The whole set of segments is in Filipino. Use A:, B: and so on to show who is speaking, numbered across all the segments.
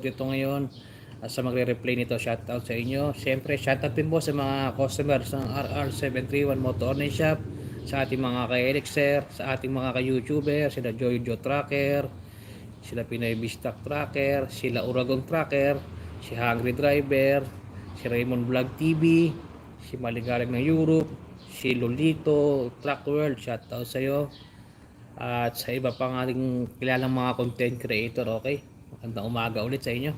A: dito ngayon at sa magre-replay nito shoutout sa inyo syempre shoutout din po sa mga customers ng RR731 Motor Online Shop sa ating mga ka-elixir sa ating mga ka-youtuber sila Joy Jo Tracker sila Pinay Bistak Tracker sila Uragon Tracker si Hungry Driver si Raymond Vlog TV si Maligalag ng Europe si Lolito Truck World shoutout sa iyo at sa iba pang ating kilalang mga content creator, okay? Magandang umaga ulit sa inyo.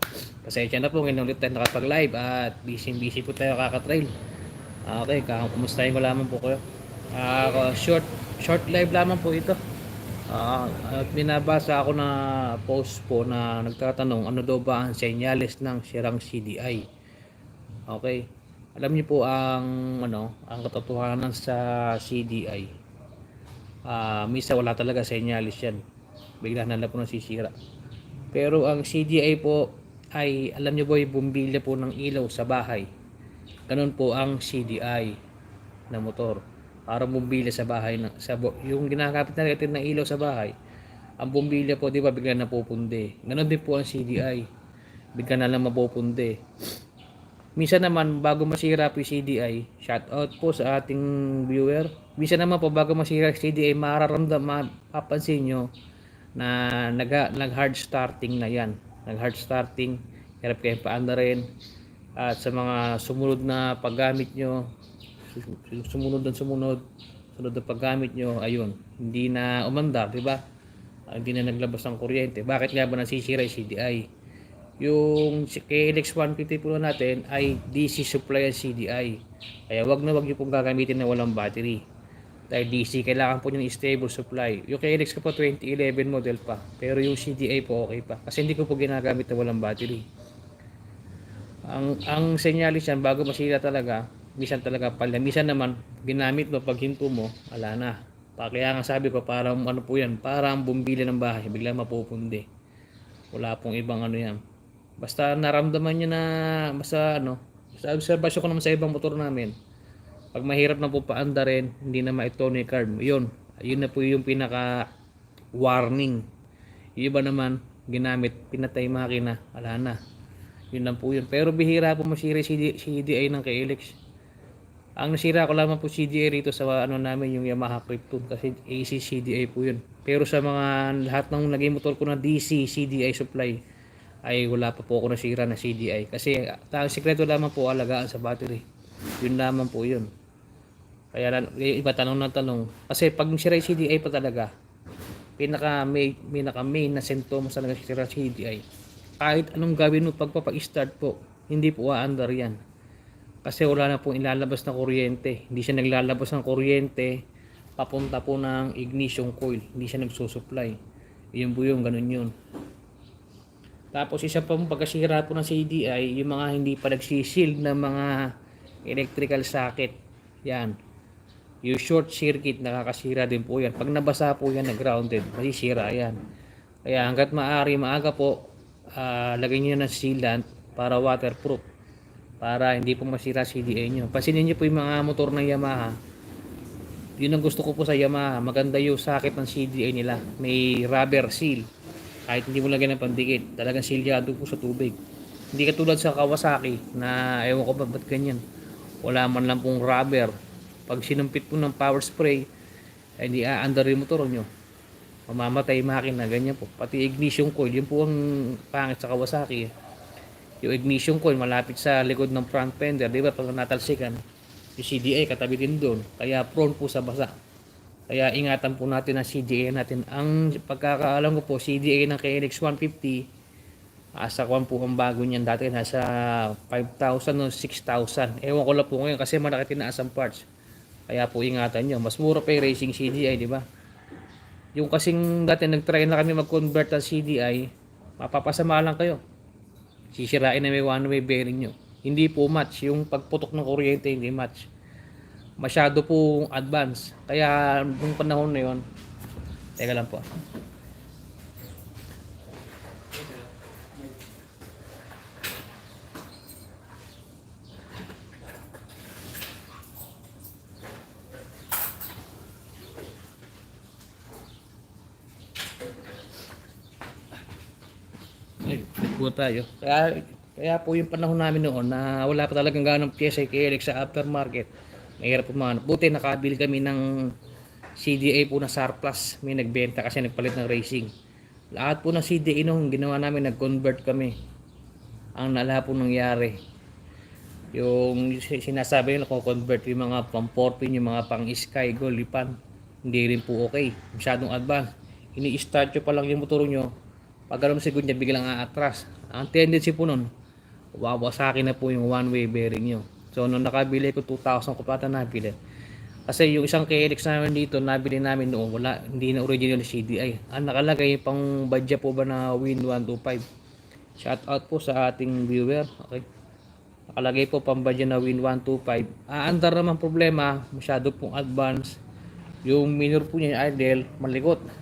A: Pasensya na po, ngayon ulit tayo nakapag-live at busy-busy po tayo kakatrail. Okay, kumustahin ko lamang po kayo. Ah, short short live lamang po ito. Ah, at binabasa ako na post po na nagtatanong ano daw ba ang senyales ng sirang CDI. Okay. Alam niyo po ang ano, ang katotohanan sa CDI ah misa wala talaga senyalis yan bigla na lang po nasisira pero ang CDI po ay alam niyo po yung bumbilya po ng ilaw sa bahay. Ganun po ang CDI na motor. Para bumbilya sa bahay na, sa yung ginagamit na natin ng ilaw sa bahay ang bumbilya po di ba bigla napupunde. Ganun din po ang CDI bigla na lang mapupunde. Minsan naman, bago masira po yung CDI, shout out po sa ating viewer. Minsan naman po, bago masira yung CDI, mararamdam, mapapansin nyo na nag, nag hard starting na yan. Nag hard starting, hirap kayo paanda rin. At sa mga sumunod na paggamit nyo, sumunod na sumunod, sunod na paggamit nyo, ayun, hindi na umandar, di ba? Ah, hindi na naglabas ng kuryente. Bakit nga ba nasisira yung CDI? yung KLX 150 Pro natin ay DC supply ang CDI. Kaya wag na wag niyo pong gagamitin na walang battery. Dahil DC, kailangan po niyo ng stable supply. Yung KLX ko po 2011 model pa. Pero yung CDI po okay pa. Kasi hindi ko po ginagamit na walang battery. Ang ang senyalis yan bago masira talaga, misan talaga pala. Misan naman ginamit mo pag hinto mo, wala na. Kaya nga sabi ko parang ano po yan, parang bumbili ng bahay, bigla mapupundi. Wala pong ibang ano yan. Basta naramdaman niya na basta ano, sa obserbasyon ko naman sa ibang motor namin. Pag mahirap na po paanda rin, hindi na ma-tone carb. Yun, yun na po yung pinaka warning. Yung iba naman, ginamit, pinatay makina, wala na. Yun lang po yun. Pero bihira po masira si CDI ng KLX. Ang nasira ko lamang po CDI rito sa ano namin yung Yamaha Krypton kasi AC CDI po yun. Pero sa mga lahat ng naging motor ko na DC CDI supply, ay wala pa po ako nasira na CDI kasi ang sikreto lamang po alagaan sa battery yun lamang po yun kaya iba tanong na tanong. Kasi pag sira yung CDI pa talaga pinaka main, pinaka main na sintomas na nagsira CDI kahit anong gawin mo pagpapa-start po hindi po aandar yan. Kasi wala na pong ilalabas na kuryente. Hindi siya naglalabas ng kuryente papunta po ng ignition coil. Hindi siya nagsusupply. Yun po yung ganun yun. Tapos isa pang pagkasira po ng CDI, yung mga hindi pa nagsisil ng mga electrical socket. Yan. Yung short circuit, nakakasira din po yan. Pag nabasa po yan na grounded, masisira yan. Kaya hanggat maaari, maaga po, uh, lagyan nyo ng sealant para waterproof. Para hindi po masira CDI nyo. Pansinin nyo po yung mga motor ng Yamaha. Yun ang gusto ko po sa Yamaha. Maganda yung socket ng CDI nila. May rubber seal kahit hindi mo lagyan ng pandikit talagang silyado po sa tubig hindi katulad sa Kawasaki na ewan ko ba ba't ganyan wala man lang pong rubber pag sinumpit po ng power spray ay hindi aandar yung motor nyo mamamatay makina ganyan po pati ignition coil yun po ang pangit sa Kawasaki yung ignition coil malapit sa likod ng front fender di ba pag natalsikan yung CDA katabi din doon kaya prone po sa basa kaya ingatan po natin ang CDA natin. Ang pagkakaalam ko po, CDA ng KNX 150, asa kwan po ang bago niyan dati, nasa 5,000 o 6,000. Ewan ko lang po ngayon kasi malaki tinaas ang parts. Kaya po ingatan nyo. Mas mura pa yung racing CDI, di ba? Yung kasing dati nag-try na kami mag-convert ng CDI, mapapasama lang kayo. Sisirain na may one-way bearing nyo. Hindi po match. Yung pagputok ng kuryente, hindi match masyado pong advance. Kaya nung panahon na yon, teka lang po. Po tayo. Kaya, kaya po yung panahon namin noon na wala pa talagang ganong pyesa kay sa aftermarket. Mahirap po mga Buti nakabili kami ng CDA po na surplus. May nagbenta kasi nagpalit ng racing. Lahat po ng CDA nung ginawa namin, nag-convert kami. Ang nala po nangyari. Yung si- sinasabi nila convert yung mga pang 4 pin, yung mga pang sky, gold, lipan. Hindi rin po okay. Masyadong advance. Ini-start nyo pa lang yung motor nyo. Pag alam siguro niya, biglang aatras. Ang tendency po nun, wawasakin na po yung one-way bearing nyo. So, nung nakabili ko, 2,000 ko pata nabili. Kasi yung isang KLX namin dito, nabili namin noon, wala, hindi na original CDI. Ang nakalagay pang badya po ba na Win 125. Shout out po sa ating viewer. Okay. Nakalagay po pang badya na Win 125. Aandar naman problema, masyado pong advance. Yung minor po niya, idle, malikot.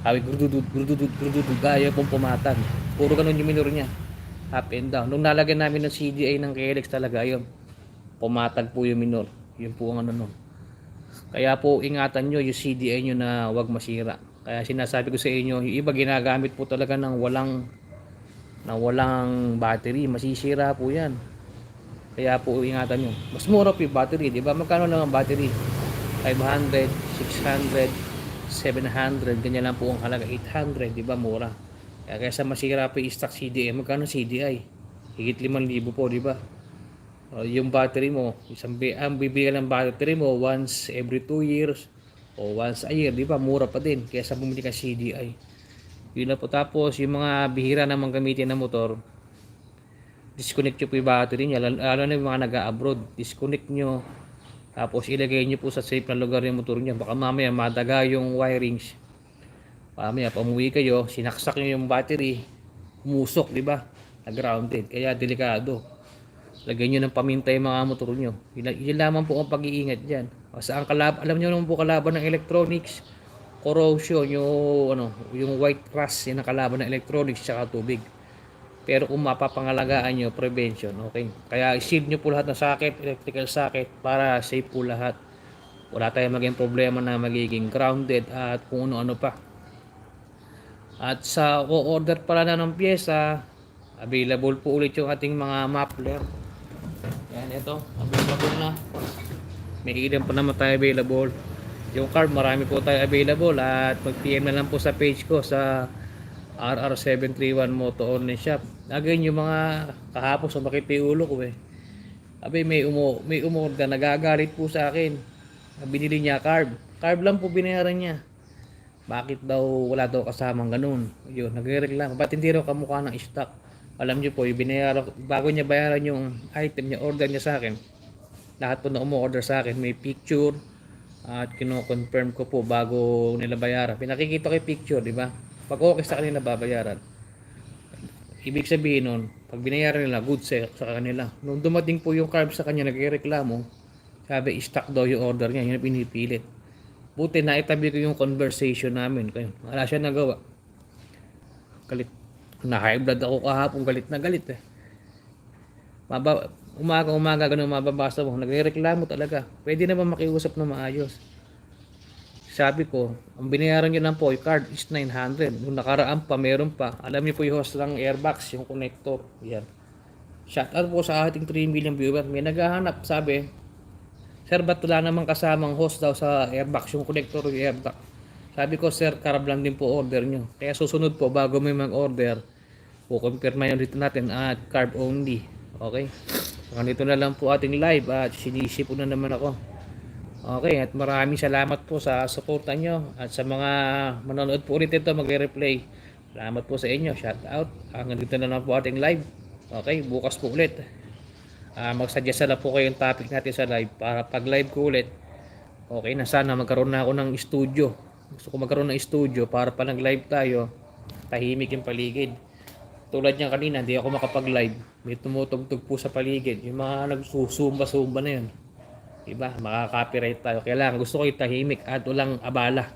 A: Sabi, gurdudud, gurdudud, gurdudud, ayaw pong pumatag. Puro ganun yung minor niya. Up and down. Nung nalagyan namin ng CDA ng KLX talaga, yun. Pumatag po yung minor. Yun po ang ano nun. Kaya po ingatan nyo yung CDA nyo na wag masira. Kaya sinasabi ko sa inyo, yung iba ginagamit po talaga ng walang na walang battery, masisira po yan. Kaya po ingatan nyo. Mas mura po yung battery, di ba? Magkano lang ang battery? 500, 600, 700, ganyan lang po ang halaga. 800, di ba? Mura. Kaya kaysa masira pa yung stock CDI, magkano CDI? Higit 5,000 po, di ba? Uh, yung battery mo, isang ang bibigyan ng battery mo once every 2 years o once a year, di ba? Mura pa din kaysa bumili ka CDI. Yun na po. Tapos, yung mga bihira namang gamitin ng motor, disconnect nyo po yung battery niya. Lalo, lalo na yung mga nag-abroad. Disconnect nyo. Tapos, ilagay nyo po sa safe na lugar yung motor niya. Baka mamaya madaga yung wirings. Mamaya, pamuwi kayo, sinaksak nyo yung battery, umusok, di ba? Na-grounded. Kaya, delikado. Lagyan nyo ng paminta yung mga motor. Yun, yun lamang po ang pag-iingat dyan. Kasi ang kalab alam nyo naman po kalaban ng electronics, corrosion, yung, ano, yung white rust, yung nakalaban ng electronics, tsaka tubig. Pero kung mapapangalagaan nyo, prevention, okay? Kaya shield nyo po lahat ng socket, electrical socket, para safe po lahat. Wala tayong maging problema na magiging grounded at kung ano-ano pa. At sa o-order pala na ng pyesa, available po ulit yung ating mga muffler. Yan, ito. Available na. May ilan pa naman tayo available. Yung card, marami po tayo available. At mag-PM na lang po sa page ko sa RR731 Moto Online Shop. Again, yung mga kahapon sumakit pa yung ulo ko eh. Abi, may umo, may umorder, nagagalit po sa akin. Binili niya carb. Carb lang po binayaran niya. Bakit daw wala daw kasamang ganun? Yun, nagre-reklamo. Ba't hindi raw kamukha ng stock? Alam niyo po, yung binayaran, bago niya bayaran yung item niya, order niya sa akin. Lahat po na umu-order sa akin, may picture at kino-confirm ko po bago nila bayaran. Pinakikita ko yung picture, di ba? Pag okay sa kanila, babayaran. Ibig sabihin nun, pag binayaran nila, good sa, sa kanila. Nung dumating po yung carb sa kanya, nagreklamo, sabi, stock daw yung order niya, yun ang pinipilit. Buti na itabi ko yung conversation namin. Kaya, wala siya nagawa. Galit. Na high blood ako kahapon, galit na galit eh. Maba, umaga umaga ganun mababasa mo, nagrereklamo talaga. Pwede na ba makiusap na maayos? Sabi ko, ang binayaran nyo lang po, yung card is 900. Nung nakaraan pa, meron pa. Alam niyo po yung host ng airbox, yung connector. Yan. Shout out po sa ating 3 million viewer. May naghahanap, sabi, Sir, ba't wala namang kasamang host daw sa airbox, yung connector yung airbox? Sabi ko, sir, karab lang din po order nyo. Kaya susunod po, bago may mag-order, kukumpirma yun dito natin at carb only. Okay? So, dito na lang po ating live at sinisi po na naman ako. Okay, at maraming salamat po sa suporta nyo at sa mga manonood po ulit ito, magre-replay. Salamat po sa inyo. Shout out. Hanggang dito na lang po ating live. Okay, bukas po ulit. Ah, mag-suggest na po kayong topic natin sa live para pag live ko ulit. Okay na sana magkaroon na ako ng studio. Gusto ko magkaroon ng studio para pa nag-live tayo, tahimik yung paligid. Tulad niya kanina, hindi ako makapag-live. May tumutugtog po sa paligid. Yung mga nagsusumba-sumba na yun. Diba? Makaka-copyright tayo. Kailangan gusto ko tahimik at walang abala.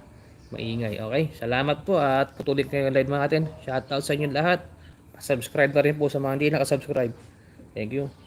A: Maingay. Okay? Salamat po at patuloy kayo live mga natin. Shoutout sa inyo lahat. Subscribe na rin po sa mga hindi nakasubscribe. Thank you.